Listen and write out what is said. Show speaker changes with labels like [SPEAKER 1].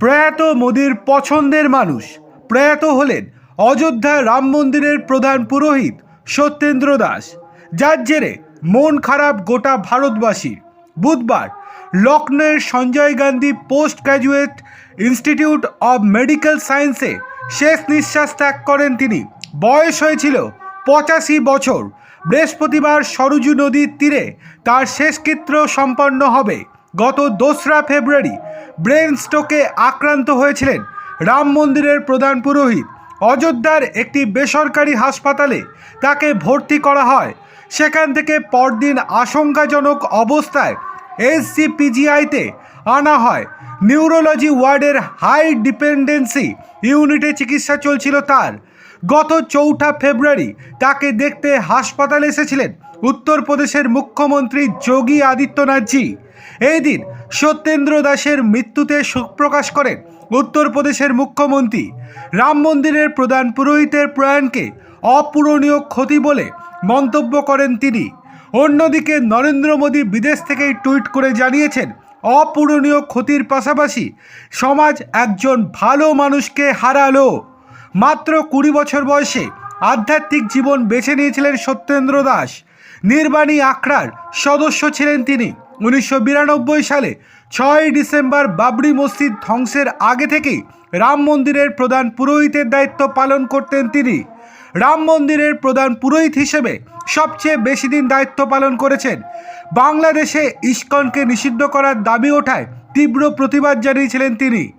[SPEAKER 1] প্রয়াত মোদির পছন্দের মানুষ। প্রয়াত হলেন অযোধ্যা রাম মন্দিরের প্রধান পুরোহিত সত্যেন্দ্র দাস। যার জেরে মন খারাপ গোটা ভারতবাসীর। বুধবার লখনৌয়ের Sanjay Gandhi post graduate institute of medical সায়েন্সে শেষ নিঃশ্বাস ত্যাগ করেন তিনি। বয়স হয়েছিল পঁচাশি বছর। বৃহস্পতিবার সরজু নদীর তীরে তার শেষকৃত্য সম্পন্ন হবে। গত দোসরা ফেব্রুয়ারি ব্রেন স্ট্রোকে আক্রান্ত হয়েছিলেন রাম মন্দিরের প্রধান পুরোহিত। অযোধ্যার একটি বেসরকারি হাসপাতালে তাকে ভর্তি করা হয়। সেখান থেকে পরদিন আশঙ্কাজনক অবস্থায় এসজিপিজিআইতে আনা হয়। নিউরোলজি ওয়ার্ডের হাই ডিপেন্ডেন্সি ইউনিটে চিকিৎসা চলছিল তার। গত চৌঠা ফেব্রুয়ারি তাকে দেখতে হাসপাতালে এসেছিলেন উত্তরপ্রদেশের মুখ্যমন্ত্রী যোগী আদিত্যনাথজি। এই দিন সত্যেন্দ্র দাসের মৃত্যুতে শোক প্রকাশ করেন উত্তরপ্রদেশের মুখ্যমন্ত্রী। রাম মন্দিরের প্রধান পুরোহিতের প্রয়াণকে অপূরণীয় ক্ষতি বলে মন্তব্য করেন তিনি। অন্যদিকে নরেন্দ্র মোদী বিদেশ থেকেই টুইট করে জানিয়েছেন অপূরণীয় ক্ষতির পাশাপাশি সমাজ একজন ভালো মানুষকে হারালো। মাত্র কুড়ি বছর বয়সে আধ্যাত্মিক জীবন বেছে নিয়েছিলেন সত্যেন্দ্র দাস। নির্বাণী আখড়ার সদস্য ছিলেন তিনি। উনিশশো বিরানব্বই সালে ছয় ডিসেম্বর বাবরি মসজিদ ধ্বংসের আগে থেকেই রাম মন্দিরের প্রধান পুরোহিতের দায়িত্ব পালন করতেন তিনি। রাম মন্দিরের প্রধান পুরোহিত হিসেবে সবচেয়ে বেশি দিন দায়িত্ব পালন করেছেন। বাংলাদেশে ইস্কনকে নিষিদ্ধ করার দাবি ওঠায় তীব্র প্রতিবাদ জানিয়েছিলেন তিনি।